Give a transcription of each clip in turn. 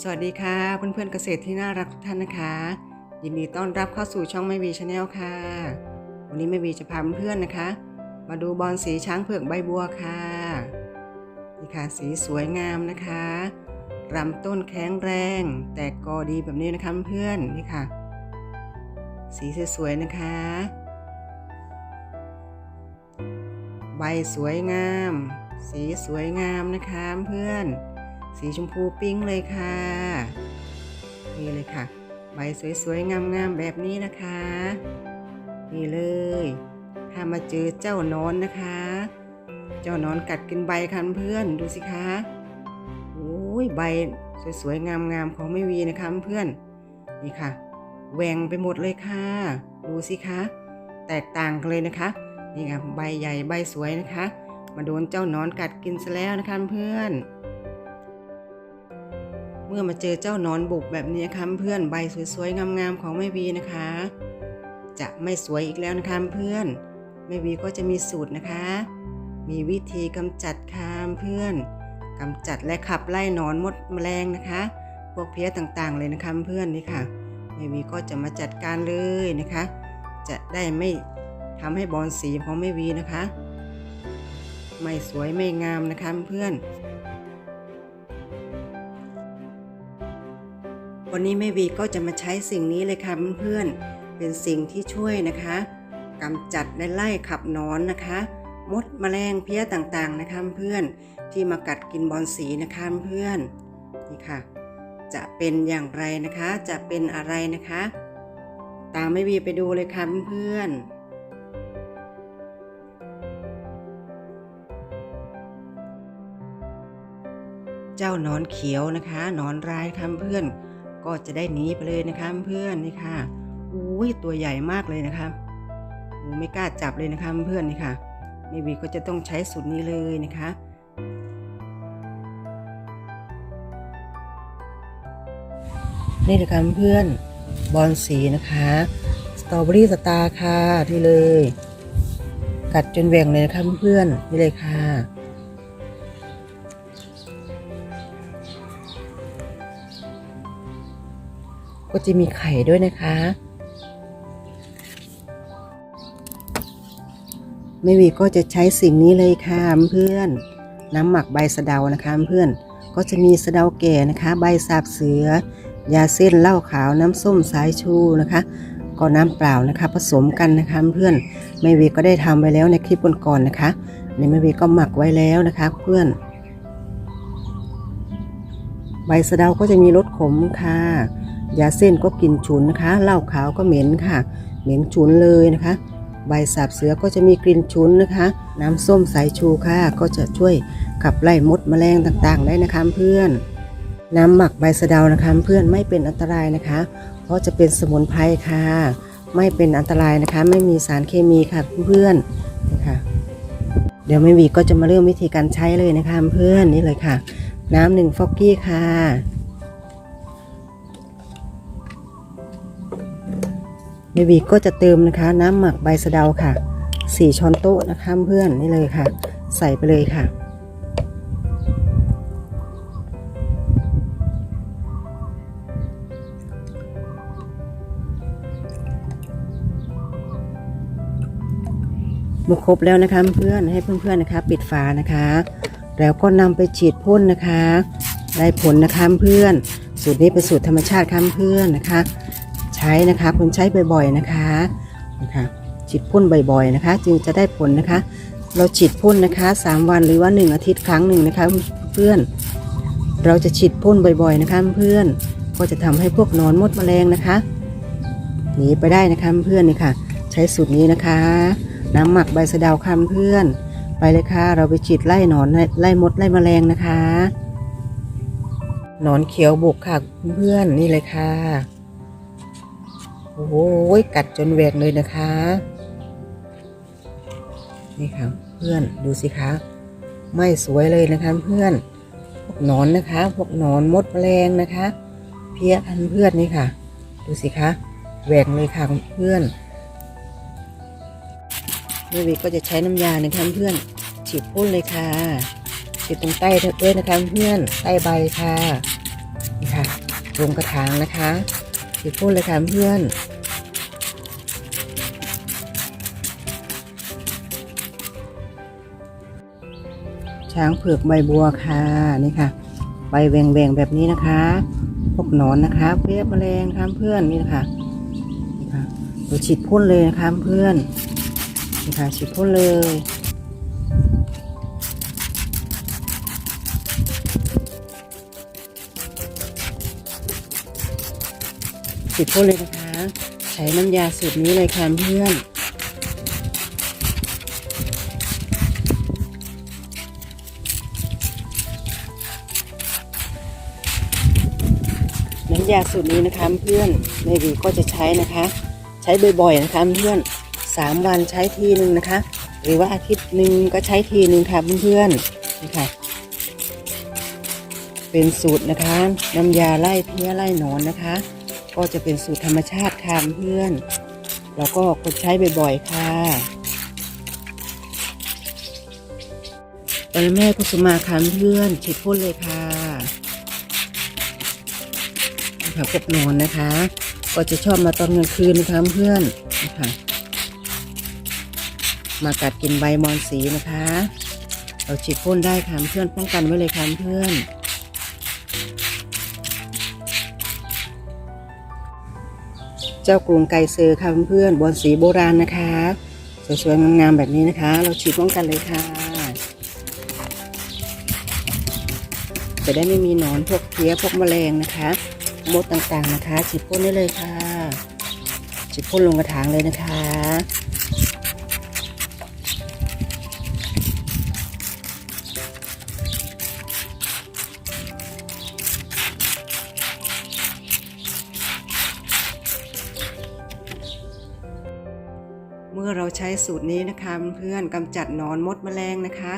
สวัสดีค่ะเพื่อนๆเกษตรที่น่ารักทุกท่านนะคะ ยินดีต้อนรับเข้าสู่ช่องไม่วีชาแนลค่ะ วันนี้ไม่วีจะพาเพื่อนๆนะคะ มาดูบอลสีช้างเผือกใบบัวค่ะนี่ค่ะสีสวยงามนะคะลำต้นแข็งแรง แตกกอดีแบบนี้นะคะเพื่อนๆนี่ค่ะ สีสวยๆนะคะ ใบสวยงาม สีสวยงามนะคะเพื่อน สีชมพูปิ้งเลยค่ะ นี่เลยค่ะ ใบสวยๆ งามๆ แบบนี้นะคะ นี่เลย ถ้ามาเจอเจ้านอนนะคะ เจ้านอนกัดกินใบคันเพื่อนดูสิคะโอ้ยใบสวยๆ งามๆ ของไม่วีนะคะเพื่อน นี่ค่ะแหวงไปหมดเลยค่ะ ดูสิคะ แตกต่างกันเลยนะคะ นี่ค่ะใบใหญ่ใบสวยนะคะ มาโดนเจ้านอนกัดกินซะแล้วนะคะเพื่อน มื่อมาเจอเจ้านอนบุกแบบนี้นะคะเพื่อนใบสวยๆงามๆของแม่วีนะคะ จะไม่สวยอีกแล้วนะคะเพื่อนแม่วีก็จะมีสูตรนะคะ มีวิธีกำจัดคามเพื่อนกำจัดและขับไล่นอนมดแมลงนะคะ พวกเพี้ยต่างๆเลยนะคะเพื่อนนี่ค่ะแม่วีก็จะมาจัดการเลยนะคะ จะได้ไม่ทำให้บอลสีของแม่วีนะคะ ไม่สวยไม่งามนะคะเพื่อน วันนี้แม่วีก็จะมาใช้สิ่งนี้เลยค่ะเพื่อนๆ เป็นสิ่งที่ช่วยนะคะกำจัดและไล่ขับนอนนะคะ มดแมลงเพี้ยต่างๆนะคะเพื่อนที่มากัดกินบอลสีนะคะเพื่อนนี่ค่ะ จะเป็นอย่างไรนะคะ จะเป็นอะไรนะคะ ตามแม่วีไปดูเลยค่ะเพื่อนเจ้านอนเขียวนะคะนอนร้ายค่ะเพื่อน ก็จะได้หนีไปเลยนะคะเพื่อนนี่ค่ะอุ้ยตัวใหญ่มากเลยนะคะโอ้ไม่กล้าจับเลยนะคะเพื่อนนี่ค่ะไม่วีก็จะต้องใช้สูตรนี้เลยนะคะนี่นะคะเพื่อนบอลสีนะคะสตรอเบอรี่สตาร์ค่ะที่เลย กัดจนแหว่งเลยนะคะเพื่อนนี่เลยค่ะ ก็จะมีไข่ด้วยนะคะ แม่วีก็จะใช้สิ่งนี้เลยค่ะเพื่อน น้ำหมักใบสะเดานะคะเพื่อน ก็จะมีสะเดาแก่นะคะ ใบสาบเสือ ยาเส้นเหล้าขาวน้ำส้มสายชูนะคะ ก็น้ำเปล่านะคะ ผสมกันนะคะเพื่อน แม่วีก็ได้ทำไว้แล้วในคลิปก่อนๆนะคะ ในแม่วีก็หมักไว้แล้วนะคะเพื่อนใบสะเดาก็จะมีรสขมค่ะ ยาเส้นก็กลิ่นฉุนนะคะ เหล้าขาวก็เหม็นค่ะ เหม็นฉุนเลยนะคะ ใบสาบเสือก็จะมีกลิ่นฉุนนะคะ น้ำส้มสายชูค่ะ ก็จะช่วยขับไล่มดแมลงต่างๆ ได้นะคะเพื่อน น้ำหมักใบสะเดานะคะเพื่อนไม่เป็นอันตรายนะคะ เพราะจะเป็นสมุนไพรค่ะ ไม่เป็นอันตรายนะคะ ไม่มีสารเคมีค่ะเพื่อนนะคะ เดี๋ยวไม่มีก็จะมาเริ่มวิธีการใช้เลยนะคะเพื่อนนี่เลยค่ะ น้ำหนึ่งฟอกกี้ค่ะ เบบีก็จะเติมนะคะน้ำหมักใบสะเดาค่ะ4ช้อนโต๊ะนะคะเพื่อนนี่เลยค่ะ ใส่ไปเลยค่ะเมื่อครบแล้วนะคะเพื่อนให้เพื่อนๆนะคะ ปิดฝานะคะ แล้วก็นำไปฉีดพ่นนะคะ ได้ผลนะคะเพื่อน สูตรนี้เป็นสูตรธรรมชาติค่ะเพื่อนนะคะ ช้นะคะคุณใช้บ่อยๆนะคะนะคะฉีดพ่นบ่อยๆนะคะ จึงจะได้ผลนะคะ เราฉีดพ่นนะคะ 3 วันหรือว่า 1 อาทิตย์ครั้งหนึ่งนะคะเพื่อนเราจะฉีดพ่นบ่อยๆนะคะเพื่อนก็จะทำให้พวกนอนมดแมลงนะคะหนีไปได้นะคะเพื่อนนี่ค่ะ ใช้สูตรนี้นะคะ น้ำหมักใบสะเดาค่ะเพื่อน ไปเลยค่ะ เราไปฉีดไล่หนอนไล่มดไล่แมลงนะคะ หนอนเขียวบุกค่ะเพื่อนนี่เลยค่ะ โอ้โหกัดจนแหวกเลยนะคะ นี่ค่ะเพื่อนดูสิคะไม่สวยเลยนะคะเพื่อนพวกหนอนนะคะ พวกหนอนมดแมลงนะคะ เพี้ยพันเพื่อนนี่ค่ะ ดูสิคะแหวกเลยค่ะเพื่อนแม่วิก็จะใช้น้ำยานะคะเพื่อนฉีดพ่นเลยค่ะฉีดตรงใต้ด้วยนะคะเพื่อนใต้ใบค่ะนี่ค่ะลงกระถางนะคะ ฉีดพ่นเลยค่ะเพื่อนช้างเผือกใบบัวค่ะนี่ค่ะ ใบแหว่งๆแบบนี้นะคะพวกหนอนนะคะเพี้ยแมลงค่ะเพื่อนนี่นะคะนี่ค่ะเราฉีดพ่นเลยนะคะเพื่อนนี่ค่ะฉีดพ่นเลย ฉีดพ่นเลยนะคะ ใช้น้ำยาสูตรนี้เลยค่ะเพื่อนน้ำยาสูตรนี้นะคะเพื่อนในวีก็จะใช้นะคะ ใช้บ่อยๆนะคะเพื่อนสามวันใช้ทีหนึ่งนะคะ หรือว่าอาทิตย์หนึ่งก็ใช้ทีหนึ่งค่ะเพื่อนๆนี่ค่ะ เป็นสูตรนะคะน้ำยาไล่เพี้ยไล่หนอนนะคะ ก็จะเป็นสูตรธรรมชาติค่ะเพื่อน แล้วก็กดใช้บ่อยๆค่ะไปแม่กุสุมาค่ะเพื่อนฉีดพ่นเลยค่ะค่ะพวกนอนนะคะ ก็จะชอบมาตอนกลางคืนนะคะเพื่อนนะคะมากัดกินใบมอนสีนะคะ เราฉีดพ่นได้ค่ะเพื่อนป้องกันไว้เลยค่ะเพื่อน เจ้ากรุงไก่เซอร์ค่ะเพื่อนๆบอนสีโบราณนะคะ สวยๆงามๆแบบนี้นะคะ เราฉีดป้องกันเลยค่ะ จะได้ไม่มีหนอนพวกเพี้ยพวกแมลงนะคะ มดต่างๆนะคะ ฉีดพ่นได้เลยค่ะฉีดพ่นลงกระถางเลยนะคะ อเราใช้สูตรนี้นะคะเพื่อนกำจัดหนอนมดแมลงนะคะ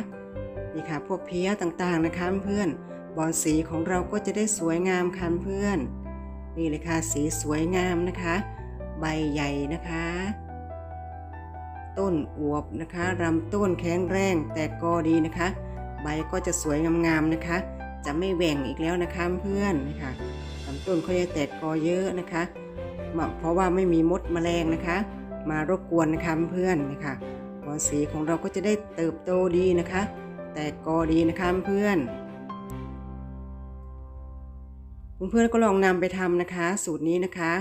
นี่ค่ะพวกเพี้ยต่างๆนะคะเพื่อนบอนสีของเราก็จะได้สวยงามค่ะเพื่อน นี่เลยค่ะสีสวยงามนะคะ ใบใหญ่นะคะ ต้นอวบนะคะลำต้นแข็งแรงแต่กอดีนะคะ ใบก็จะสวยงามๆนะคะ จะไม่แหว่งอีกแล้วนะคะเพื่อนนะคะลำต้นเขาจะแตกกอเยอะนะคะ เพราะว่าไม่มีมดแมลงนะคะ มารบกวนนะคะเพื่อนนะคะบอนสีของเราก็จะได้เติบโตดีนะคะ แตกกอดีนะคะเพื่อนเพื่อนๆก็ลองนำไปทำนะคะ สูตรนี้นะคะ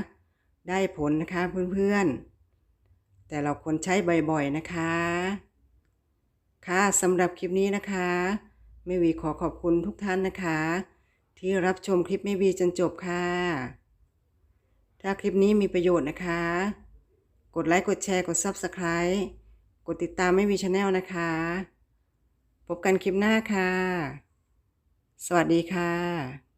ได้ผลนะคะเพื่อนๆ แต่เราควรใช้บ่อยๆนะคะ ค่ะสำหรับคลิปนี้นะคะแม่วีขอขอบคุณทุกท่านนะคะ ที่รับชมคลิปแม่วีจนจบค่ะ ถ้าคลิปนี้มีประโยชน์นะคะ กดไลค์กดแชร์กด Subscribe กดติดตามไม่มีชาแนลนะคะ พบกันคลิปหน้าค่ะ สวัสดีค่ะ